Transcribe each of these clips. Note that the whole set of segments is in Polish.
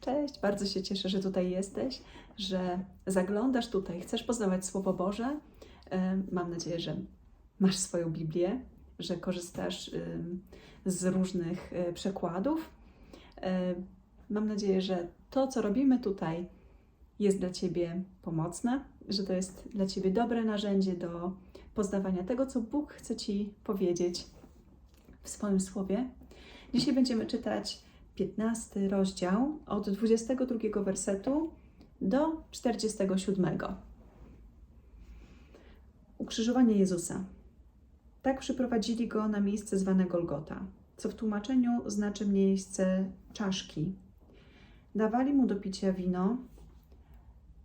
Cześć, bardzo się cieszę, że tutaj jesteś, że zaglądasz tutaj, chcesz poznawać Słowo Boże. E, Mam nadzieję, że masz swoją Biblię, że korzystasz z różnych e, przekładów. E, Mam nadzieję, że to, co robimy tutaj, jest dla Ciebie pomocne, że to jest dla Ciebie dobre narzędzie do poznawania tego, co Bóg chce Ci powiedzieć w swoim słowie. Dzisiaj będziemy czytać 15 rozdział od 22 wersetu do 47. Ukrzyżowanie Jezusa. Tak przyprowadzili go na miejsce zwane Golgota, co w tłumaczeniu znaczy miejsce czaszki. Dawali mu do picia wino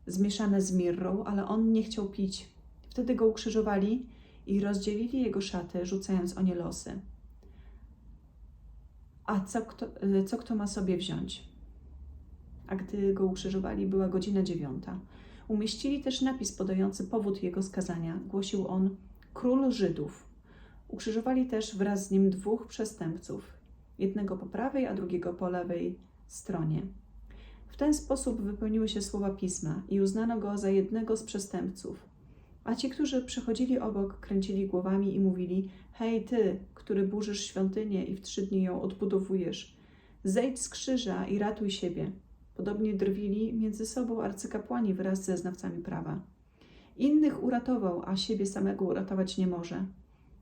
zmieszane z mirrą, ale on nie chciał pić. Wtedy go ukrzyżowali i rozdzielili jego szaty, rzucając o nie losy. A co kto, y, co kto ma sobie wziąć? A gdy go ukrzyżowali, była godzina dziewiąta. Umieścili też napis podający powód jego skazania. Głosił on: Król Żydów. Ukrzyżowali też wraz z nim dwóch przestępców, jednego po prawej, a drugiego po lewej stronie. W ten sposób wypełniły się słowa pisma i uznano go za jednego z przestępców. A ci, którzy przechodzili obok, kręcili głowami i mówili: Hej, ty, który burzysz świątynię i w trzy dni ją odbudowujesz, zejdź z krzyża i ratuj siebie. Podobnie drwili między sobą arcykapłani wraz ze znawcami prawa. Innych uratował, a siebie samego uratować nie może.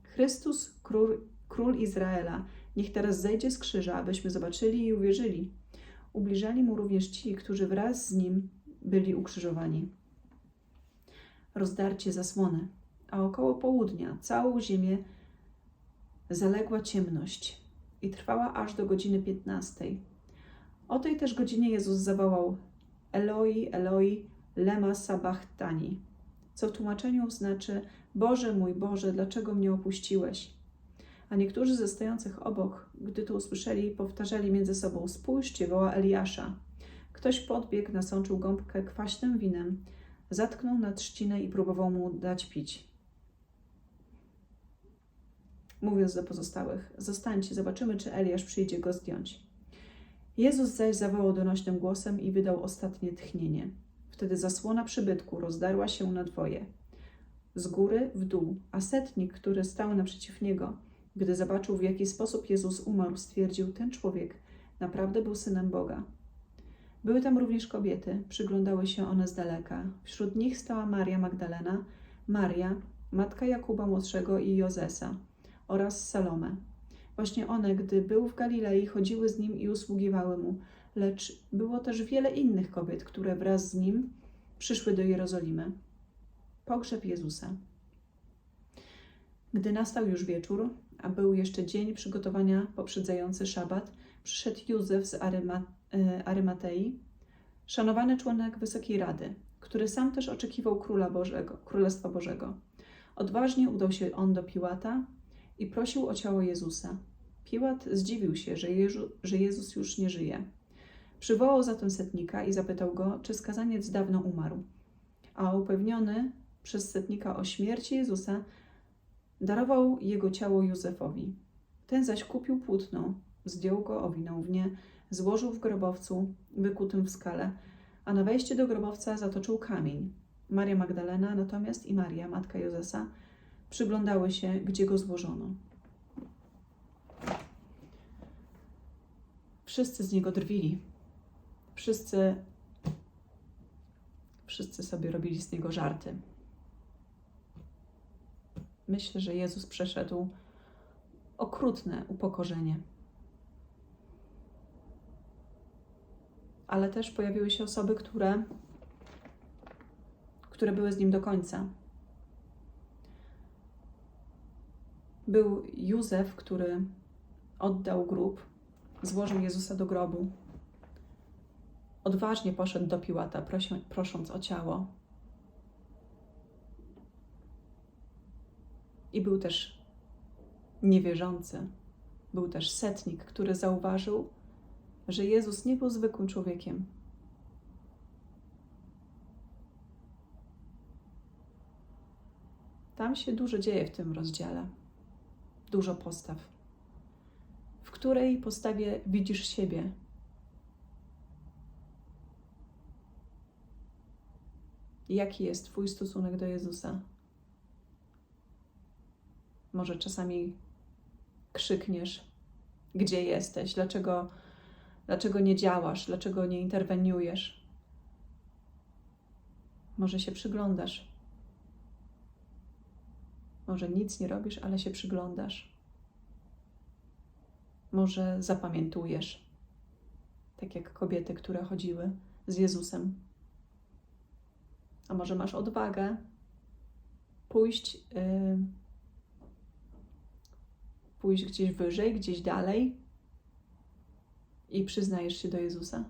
Chrystus, król, król Izraela, niech teraz zejdzie z krzyża, abyśmy zobaczyli i uwierzyli. Ubliżali mu również ci, którzy wraz z nim byli ukrzyżowani. Rozdarcie zasłony, a około południa całą ziemię zaległa ciemność i trwała aż do godziny 15. O tej też godzinie Jezus zawołał Eloi, Eloi, lema sabachthani, co w tłumaczeniu znaczy Boże mój Boże, dlaczego mnie opuściłeś? A niektórzy ze stojących obok, gdy to usłyszeli, powtarzali między sobą Spójrzcie, woła Eliasza. Ktoś podbiegł, nasączył gąbkę kwaśnym winem, zatknął na trzcinę i próbował mu dać pić mówiąc do pozostałych: Zostańcie, zobaczymy, czy Eliasz przyjdzie go zdjąć. Jezus zaś zawołał donośnym głosem i wydał ostatnie tchnienie. Wtedy zasłona przybytku rozdarła się na dwoje, z góry w dół, a setnik, który stał naprzeciw niego, gdy zobaczył, w jaki sposób Jezus umarł, stwierdził: Ten człowiek naprawdę był synem Boga. Były tam również kobiety, przyglądały się one z daleka. Wśród nich stała Maria Magdalena, Maria, matka Jakuba Młodszego i Jozesa oraz Salome. Właśnie one, gdy był w Galilei, chodziły z nim i usługiwały mu, lecz było też wiele innych kobiet, które wraz z nim przyszły do Jerozolimy. Pogrzeb Jezusa. Gdy nastał już wieczór, a był jeszcze dzień przygotowania poprzedzający szabat, przyszedł Józef z Aryma, e, Arymatei, szanowany członek Wysokiej Rady, który sam też oczekiwał Króla Bożego, Królestwa Bożego. Odważnie udał się on do Piłata i prosił o ciało Jezusa. Piłat zdziwił się, że, Jezu, że Jezus już nie żyje. Przywołał zatem setnika i zapytał go, czy skazaniec dawno umarł. A upewniony przez setnika o śmierci Jezusa, darował jego ciało Józefowi. Ten zaś kupił płótno, zdjął go, owinął w nie, złożył w grobowcu wykutym w skale, a na wejście do grobowca zatoczył kamień. Maria Magdalena natomiast i Maria, matka Józefa, przyglądały się, gdzie go złożono. Wszyscy z niego drwili. Wszyscy, wszyscy sobie robili z niego żarty. Myślę, że Jezus przeszedł okrutne upokorzenie. Ale też pojawiły się osoby, które, które były z nim do końca. Był Józef, który oddał grób, złożył Jezusa do grobu. Odważnie poszedł do Piłata, prosi, prosząc o ciało. I był też niewierzący. Był też setnik, który zauważył, że Jezus nie był zwykłym człowiekiem. Tam się dużo dzieje w tym rozdziale. Dużo postaw. W której postawie widzisz siebie? Jaki jest Twój stosunek do Jezusa? Może czasami krzykniesz, gdzie jesteś, dlaczego dlaczego nie działasz, dlaczego nie interweniujesz. Może się przyglądasz. Może nic nie robisz, ale się przyglądasz. Może zapamiętujesz, tak jak kobiety, które chodziły z Jezusem. A może masz odwagę pójść, yy, pójść gdzieś wyżej, gdzieś dalej i przyznajesz się do Jezusa?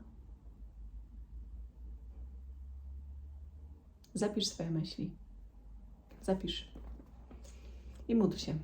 Zapisz swoje myśli. Zapisz i módl się.